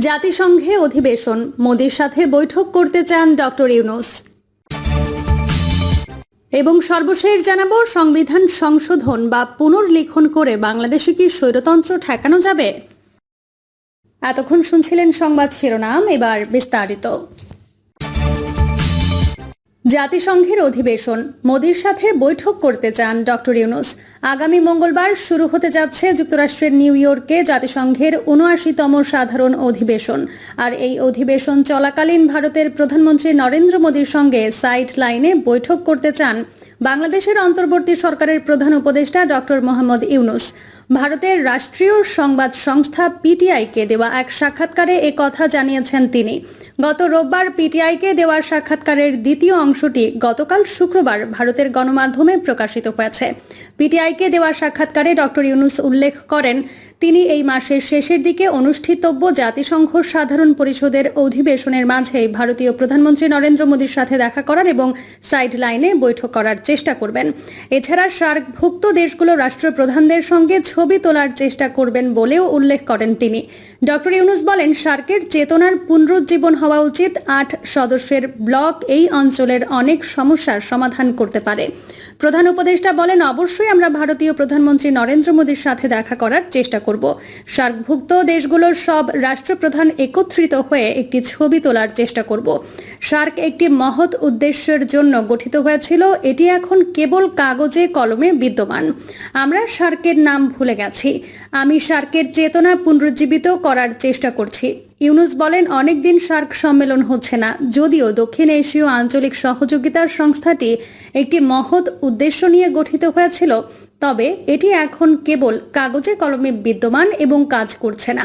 জাতিসংঘে অধিবেশন, মোদির সাথে বৈঠক করতে চান ডক্টর ইউনুস। এবং সর্বশেষ জানাব, সংবিধান সংশোধন বা পুনর্লিখন করে বাংলাদেশে কি স্বৈরতন্ত্র ঠেকানো যাবে? এতক্ষণ শুনছিলেন সংবাদ শিরোনাম, এবার বিস্তারিত। জাতিসংঘের অধিবেশন। মোদির সাথে বৈঠক করতে চান ডক্টর ইউনুস। আগামী মঙ্গলবার শুরু হতে যাচ্ছে যুক্তরাষ্ট্রের নিউ ইয়র্কে জাতিসংঘের উনআশিতম সাধারণ অধিবেশন। আর এই অধিবেশন চলাকালীন ভারতের প্রধানমন্ত্রী নরেন্দ্র মোদীর সঙ্গে সাইড লাইনে বৈঠক করতে চান বাংলাদেশের অন্তর্বর্তী সরকারের প্রধান উপদেষ্টা ডক্টর মোহাম্মদ ইউনুস। ভারতের রাষ্ট্রীয় সংবাদ সংস্থা পিটিআইকে দেওয়া এক সাক্ষাৎকারে এ কথা জানিয়েছেন তিনি। গত রোববার পিটিআইকে দেওয়া সাক্ষাৎকারের দ্বিতীয় অংশটি গতকাল শুক্রবার ভারতের গণমাধ্যমে প্রকাশিত হয়েছে। পিটিআইকে দেওয়া সাক্ষাৎকারে ডক্টর ইউনুস উল্লেখ করেন, তিনি এই মাসের শেষের দিকে অনুষ্ঠিতব্য জাতিসংঘ সাধারণ পরিষদের অধিবেশনের মাঝে ভারতীয় প্রধানমন্ত্রী নরেন্দ্র মোদীর সাথে দেখা করার এবং সাইড লাইনে বৈঠক করার চেষ্টা করবেন। এছাড়া সার্কভুক্ত দেশগুলো রাষ্ট্রপ্রধানদের সঙ্গে ছবি তোলার চেষ্টা করবেন বলেও উল্লেখ করেন তিনি। ডক্টর ইউনুস বলেন, সার্কের চেতনার পুনরুজ্জীবন হওয়া উচিত। আট সদস্যের ব্লক এই অঞ্চলের অনেক সমস্যার সমাধান করতে পারে। প্রধান উপদেষ্টা বলেন, অবশ্যই আমরা ভারতীয় প্রধানমন্ত্রী নরেন্দ্র মোদীর সাথে দেখা করার চেষ্টা করব। সার্কভুক্ত দেশগুলোর সব রাষ্ট্রপ্রধান একত্রিত হয়ে একটি ছবি তোলার চেষ্টা করব। সার্ক একটি মহৎ উদ্দেশ্যের জন্য গঠিত হয়েছিল। এটি এখন কেবল কাগজে কলমে বিদ্যমান। আমরা সার্কের নাম ভুলে গেছি। আমি সার্কের চেতনা পুনরুজ্জীবিত করার চেষ্টা করছি। ইউনুস বলেন, অনেকদিন সার্ক সম্মেলন হচ্ছে না। যদিও দক্ষিণ এশীয় আঞ্চলিক সহযোগিতার সংস্থাটি একটি মহৎ উদ্দেশ্য নিয়ে গঠিত হয়েছিল, তবে এটি এখন কেবল কাগজে কলমে বিদ্যমান এবং কাজ করছে না।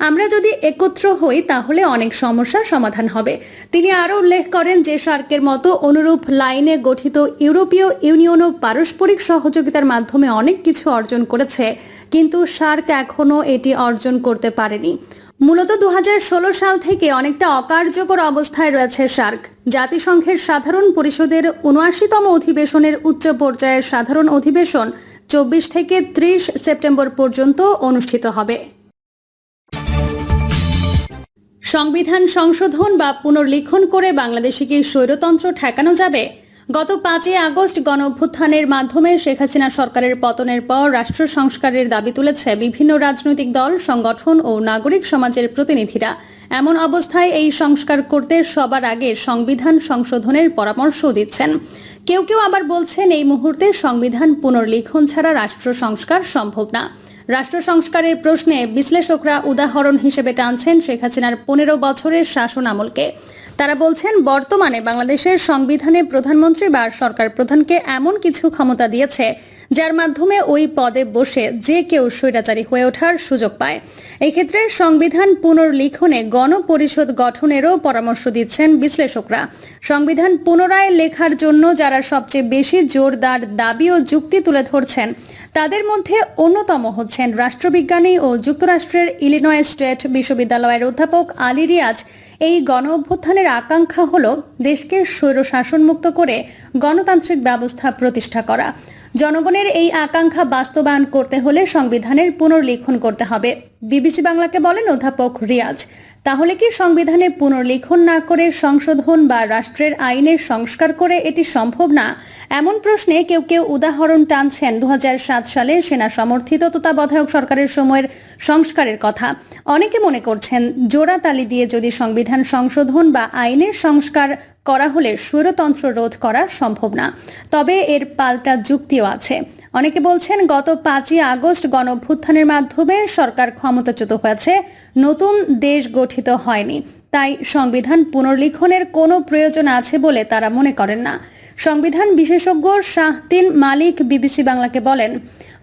আমরা যদি একত্র হই, তাহলে অনেক সমস্যার সমাধান হবে। তিনি আরও উল্লেখ করেন যে সার্কের মতো অনুরূপ লাইনে গঠিত ইউরোপীয় ইউনিয়নও পারস্পরিক সহযোগিতার মাধ্যমে অনেক কিছু অর্জন করেছে, কিন্তু সার্ক এখনও এটি অর্জন করতে পারেনি। মূলত দু হাজার ষোলো সাল থেকে অনেকটা অকার্যকর অবস্থায় রয়েছে সার্ক জাতিসংঘের সাধারণ পরিষদের উনআশিতম অধিবেশনের উচ্চ পর্যায়ের সাধারণ অধিবেশন চব্বিশ থেকে ত্রিশ সেপ্টেম্বর পর্যন্ত অনুষ্ঠিত হবে। সংবিধান সংশোধন বা পুনর্লিখন করে বাংলাদেশে কি স্বৈরতন্ত্র ঠেকানো যাবে? গত পাঁচই আগস্ট গণ অভ্যুত্থানের মাধ্যমে শেখ হাসিনা সরকারের পতনের পর রাষ্ট্র সংস্কারের দাবি তুলেছে বিভিন্ন রাজনৈতিক দল, সংগঠন ও নাগরিক সমাজের প্রতিনিধিরা। এমন অবস্থায় এই সংস্কার করতে সবার আগে সংবিধান সংশোধনের পরামর্শ দিচ্ছেন। কেউ কেউ আবার বলছেন এই মুহূর্তে সংবিধান পুনর্লিখন ছাড়া রাষ্ট্র সংস্কার সম্ভব না। রাষ্ট্র সংস্কারের প্রশ্নে বিশ্লেষকরা উদাহরণ হিসেবে টানছেন শেখ হাসিনার পনেরো বছরের শাসন আমলকে। তারা বলছেন, বর্তমানে বাংলাদেশের সংবিধানে প্রধানমন্ত্রী বা সরকার প্রধানকে এমন কিছু ক্ষমতা দিয়েছে যার মাধ্যমে ওই পদে বসে যে কেউ স্বৈরাচারী হয়ে ওঠার সুযোগ পায়। এক্ষেত্রে সংবিধান পুনর্লিখনে গণপরিষদ গঠনেরও পরামর্শ দিচ্ছেন বিশ্লেষকরা। সংবিধান পুনরায় লেখার জন্য যারা সবচেয়ে বেশি জোরদার দাবি ও যুক্তি তুলে ধরছেন, তাদের মধ্যে অন্যতম হচ্ছেন রাষ্ট্রবিজ্ঞানী ও যুক্তরাষ্ট্রের ইলিনয় স্টেট বিশ্ববিদ্যালয়ের অধ্যাপক আলী রিয়াজ। এই গণ অভ্যুত্থানের আকাঙ্ক্ষা হল দেশকে স্বৈর শাসনমুক্ত করে গণতান্ত্রিক ব্যবস্থা প্রতিষ্ঠা করা। জনগণের এই আকাঙ্ক্ষা বাস্তবায়ন করতে হলে সংবিধানের পুনর্লিখন করতে হবে। বিবিসি বাংলাকে বলেন অধ্যাপক রিয়াজ। তাহলে কি সংবিধানে পুনর্লিখন না করে সংশোধন বা রাষ্ট্রের আইনের সংস্কার করে এটি সম্ভব না? এমন প্রশ্নে কেউ কেউ উদাহরণ টানছেন দু হাজার সাত সালে সেনা সমর্থিত তত্ত্বাবধায়ক সরকারের সময়ের সংস্কারের কথা। অনেকে মনে করছেন জোড়া তালি দিয়ে যদি সংবিধান সংশোধন বা আইনের সংস্কার করা হলে স্বৈরতন্ত্র রোধ করা সম্ভব না। তবে এর পাল্টা যুক্তিও আছে। অনেকে বলছেন, গত পাঁচই আগস্ট গণভ্যুত্থানের মাধ্যমে সরকার ক্ষমতাচ্যুত হয়েছে, নতুন দেশ গঠিত হয়নি। তাই সংবিধান পুনর্লিখনের কোনো প্রয়োজন আছে বলে তারা মনে করেন না। সংবিধান বিশেষজ্ঞ শাহতিন মালিক বিবিসি বাংলাকে বলেন,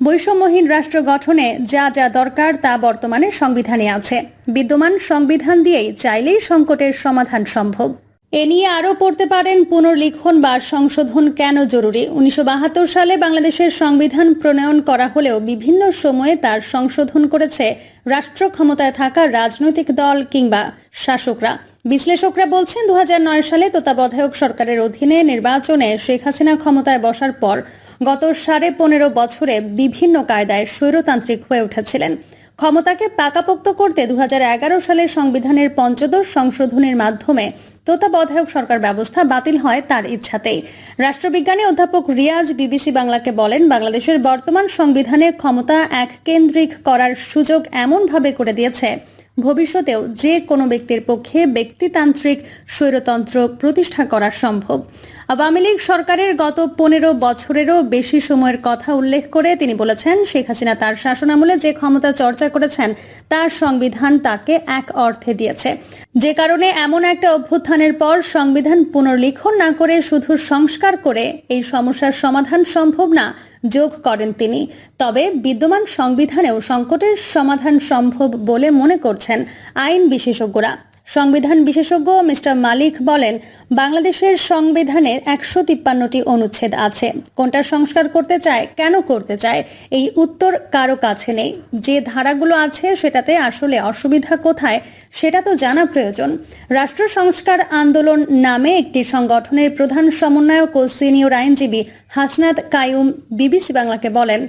বৈষম্যহীন রাষ্ট্র গঠনে যা যা দরকার তা বর্তমানে সংবিধানে আছে। বিদ্যমান সংবিধান দিয়েই চাইলেই সংকটের সমাধান সম্ভব। এ নিয়ে আরও পড়তে পারেন পুনর্লিখন বা সংশোধন কেন জরুরি? উনিশশো বাহাত্তর সালে বাংলাদেশের সংবিধান প্রণয়ন করা হলেও বিভিন্ন সময়ে তার সংশোধন করেছে রাষ্ট্র ক্ষমতায় থাকা রাজনৈতিক দল কিংবা শাসকরা। বিশ্লেষকরা বলছেন দু হাজার নয় সালে তত্ত্বাবধায়ক সরকারের অধীনে নির্বাচনে শেখ হাসিনা ক্ষমতায় বসার পর গত সাড়ে পনেরো বছরে বিভিন্ন কায়দায় স্বৈরতান্ত্রিক হয়ে উঠেছিলেন। ক্ষমতাকে পাকাপোক্ত করতে দু হাজার এগারো সালে সংবিধানের পঞ্চদশ সংশোধনের মাধ্যমে তত্ত্বাবধায়ক সরকার ব্যবস্থা বাতিল হয় তার ইচ্ছাতেই। রাষ্ট্রবিজ্ঞানী অধ্যাপক রিয়াজ বিবিসি বাংলাকে বলেন, বাংলাদেশের বর্তমান সংবিধানে ক্ষমতা এক কেন্দ্রিক করার সুযোগ এমনভাবে করে দিয়েছে ভবিষ্যতেও যে কোনো ব্যক্তির পক্ষে ব্যক্তিতান্ত্রিক স্বৈরতন্ত্র প্রতিষ্ঠা করা সম্ভব। আওয়ামী লীগ সরকারের গত পনেরো বছরেরও বেশি সময়ের কথা উল্লেখ করে তিনি বলেছেন, শেখ হাসিনা তার শাসনামলে যে ক্ষমতা চর্চা করেছেন, তার সংবিধান তাকে এক অর্থে দিয়েছে। যে কারণে এমন একটা অভ্যুত্থানের পর সংবিধান পুনর্লিখন না করে শুধু সংস্কার করে এই সমস্যার সমাধান সম্ভব না, যোগ করেন তিনি। তবে বিদ্যমান সংবিধানেও সংকটের সমাধান সম্ভব বলে মনে করছেন আইন বিশেষজ্ঞরা। সংবিধান বিশেষজ্ঞ মিস্টার মালিক বলেন, বাংলাদেশের সংবিধানের একশো তিপ্পান্নটি অনুচ্ছেদ আছে। কোনটা সংস্কার করতে চায়, কেন করতে চায়, এই উত্তর কারও কাছে নেই। যে ধারাগুলো আছে সেটাতে আসলে অসুবিধা কোথায়, সেটা তো জানা প্রয়োজন। রাষ্ট্র সংস্কার আন্দোলন নামে একটি সংগঠনের প্রধান সমন্বয়ক ও সিনিয়র আইনজীবী হাসনাত কায়ুম বিবিসি বাংলাকে বলেন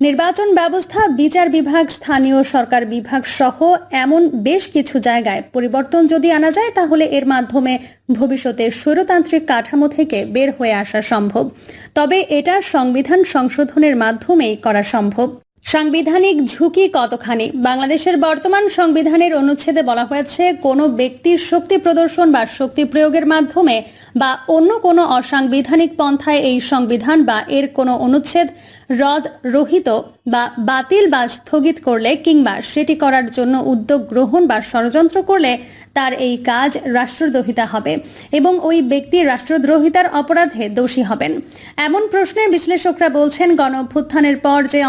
নির্বাচন ব্যবস্থা, বিচার বিভাগ, স্থানীয় সরকার বিভাগ সহ এমন বেশ কিছু জায়গায় পরিবর্তন যদি আনা যায়, তাহলে এর মাধ্যমে ভবিষ্যতে স্বৈরতান্ত্রিক কাঠামো থেকে বের হয়ে আসা সম্ভব। তবে এটা সংবিধান সংশোধনের মাধ্যমেই করা সম্ভব। সাংবিধানিক ঝুঁকি কতখানি? বাংলাদেশের বর্তমান সংবিধানের অনুচ্ছেদে বলা হয়েছে, কোনো ব্যক্তির শক্তি প্রদর্শন বা শক্তি প্রয়োগের মাধ্যমে বা অন্য কোনো অসাংবিধানিক পন্থায় এই সংবিধান বা এর কোনো অনুচ্ছেদ রদ, রহিত বা বাতিল বা স্থগিত করলে কিংবা সেটি করার জন্য উদ্যোগ গ্রহণ বা ষড়যন্ত্র করলে তার এই কাজ রাষ্ট্রদ্রোহিতা হবে এবং ওই ব্যক্তি রাষ্ট্রদ্রোহিতার অপরাধে দোষী হবেন। এমন প্রশ্নে বিশ্লেষকরা বলছেন গণ পর যে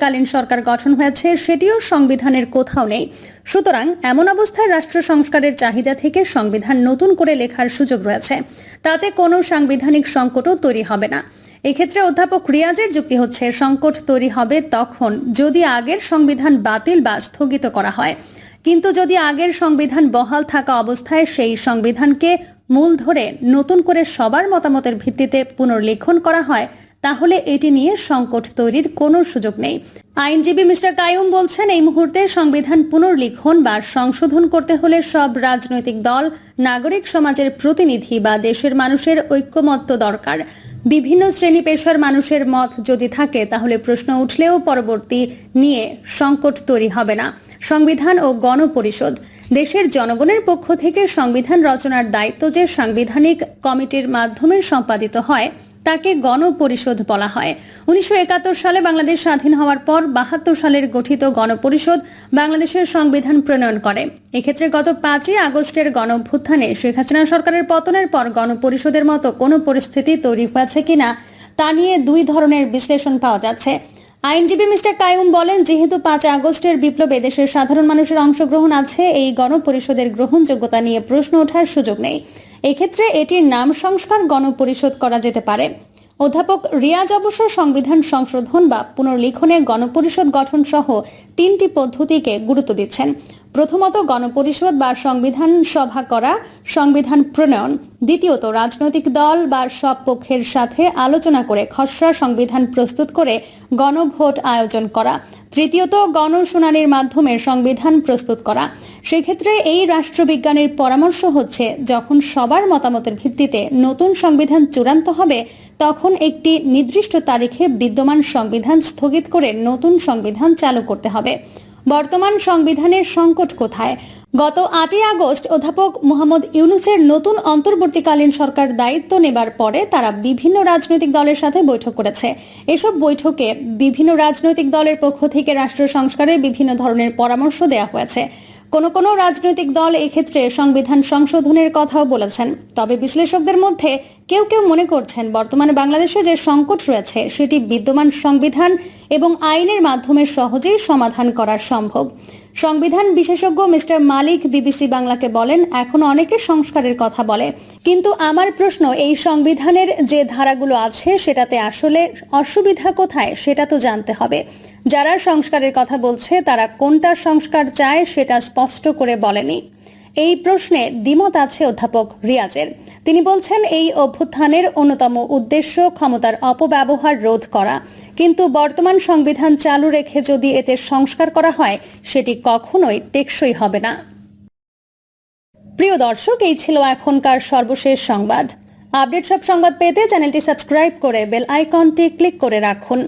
অন্তর্বর্তীকালীন সরকার গঠন হয়েছে, সেটিও সংবিধানের কোথাও নেই। সুতরাং এমন অবস্থায় রাষ্ট্র সংস্কারের চাহিদা থেকে সংবিধান নতুন করে লেখার সুযোগ রয়েছে। তাতে কোনো সাংবিধানিক সংকটও তৈরি হবে না। এক্ষেত্রে অধ্যাপক রিয়াজের যুক্তি হচ্ছে, সংকট তৈরি হবে তখন যদি আগের সংবিধান বাতিল বা স্থগিত করা হয়। কিন্তু যদি আগের সংবিধান বহাল থাকা অবস্থায় সেই সংবিধানকে মূল ধরে নতুন করে সবার মতামতের ভিত্তিতে পুনর্লিখন করা হয় তাহলে এটি নিয়ে সংকট তৈরির কোনো সুযোগ নেই। আইনজীবী মিস্টার কায়ুম বলছেন, এই মুহূর্তে সংবিধান পুনর্লিখন বা সংশোধন করতে হলে সব রাজনৈতিক দল, নাগরিক সমাজের প্রতিনিধি বা দেশের মানুষের ঐক্যমত্য দরকার। বিভিন্ন শ্রেণি পেশার মানুষের মত যদি থাকে, তাহলে প্রশ্ন উঠলেও পরবর্তী নিয়ে সংকট তৈরি হবে না। সংবিধান ও গণপরিষদ, দেশের জনগণের পক্ষ থেকে সংবিধান রচনার দায়িত্ব যে সাংবিধানিক কমিটির মাধ্যমে সম্পাদিত হয় তাকে গণপরিষদ বলা হয়। উনিশশো একাত্তর সালে বাংলাদেশ স্বাধীন হওয়ার পর বাহাত্তর সালের গঠিত গণপরিষদ বাংলাদেশের সংবিধান প্রণয়ন করে। এক্ষেত্রে গত পাঁচই আগস্টের গণঅভ্যুত্থানে শেখ হাসিনা সরকারের পতনের পর গণপরিষদের মতো কোনো পরিস্থিতি তৈরি হয়েছে কিনা তা নিয়ে দুই ধরনের বিশ্লেষণ পাওয়া যাচ্ছে। আইনজীবী মিস্টার কায়ুম বলেন, যেহেতু পাঁচ আগস্টের বিপ্লবে দেশের সাধারণ মানুষের অংশগ্রহণ আছে, এই গণপরিষদের গ্রহণযোগ্যতা নিয়ে প্রশ্ন ওঠার সুযোগ নেই। এক্ষেত্রে এটির নাম সংস্কার গণপরিষদ করা যেতে পারে। অধ্যাপক রিয়াজ অবশ্য সংবিধান সংশোধন বা পুনর্লিখনে গণপরিষদ গঠন সহ তিনটি পদ্ধতিকে গুরুত্ব দিচ্ছেন। প্রথমত গণপরিষদ বা সংবিধান সভা করা, সংবিধান প্রণয়ন। দ্বিতীয়ত, রাজনৈতিক দল বা সব পক্ষের সাথে আলোচনা করে খসড়া সংবিধান প্রস্তুত করে গণভোট আয়োজন করা। তৃতীয়ত, গণশুনানির মাধ্যমে সংবিধান প্রস্তুত করা। সেক্ষেত্রে এই রাষ্ট্রবিজ্ঞানের পরামর্শ হচ্ছে, যখন সবার মতামতের ভিত্তিতে নতুন সংবিধান চূড়ান্ত হবে, তখন একটি নির্দিষ্ট তারিখে বিদ্যমান সংবিধান স্থগিত করে নতুন সংবিধান চালু করতে হবে। বর্তমান সংবিধানের সংকট কোথায়? গত আটই আগস্ট অধ্যাপক মোহাম্মদ ইউনুসের নতুন অন্তর্বর্তীকালীন সরকার দায়িত্ব নেবার পরে তারা বিভিন্ন রাজনৈতিক দলের সাথে বৈঠক করেছে। এসব বৈঠকে বিভিন্ন রাজনৈতিক দলের পক্ষ থেকে রাষ্ট্র সংস্কারে বিভিন্ন ধরনের পরামর্শ দেওয়া হয়েছে। কোনো কোনো রাজনৈতিক দল এক্ষেত্রে সংবিধান সংশোধনের কথাও বলেছেন। তবে বিশ্লেষকদের মধ্যে কেউ কেউ মনে করছেন, বর্তমানে বাংলাদেশে যে সংকট রয়েছে, সেটি বিদ্যমান সংবিধান এবং আইনের মাধ্যমে সহজেই সমাধান করা সম্ভব। সংবিধান বিশেষজ্ঞ মিস্টার মালিক বিবিসি বাংলাকে বলেন, এখন অনেকে সংস্কারের কথা বলে। কিন্তু আমার প্রশ্ন, এই সংবিধানের যে ধারাগুলো আছে, সেটাতে আসলে অসুবিধা কোথায়? সেটা তো জানতে হবে। যারা সংস্কারের কথা বলছে, তারা কোনটা সংস্কার চায় সেটা স্পষ্ট করে বলেনি। এই প্রশ্নে দ্বিমত আছে অধ্যাপক রিয়াজের। তিনি বলছেন, এই অভ্যুত্থানের অন্যতম উদ্দেশ্য ক্ষমতার অপব্যবহার রোধ করা। কিন্তু বর্তমান সংবিধান চালু রেখে যদি এতে সংস্কার করা হয়, সেটি কখনোই টেকসই হবে না। প্রিয় দর্শক, এই ছিল এখনকার সর্বশেষ সংবাদ। আপডেট সব সংবাদ পেতে চ্যানেলটি সাবস্ক্রাইব করে বেল আইকনটি ক্লিক করে রাখুন।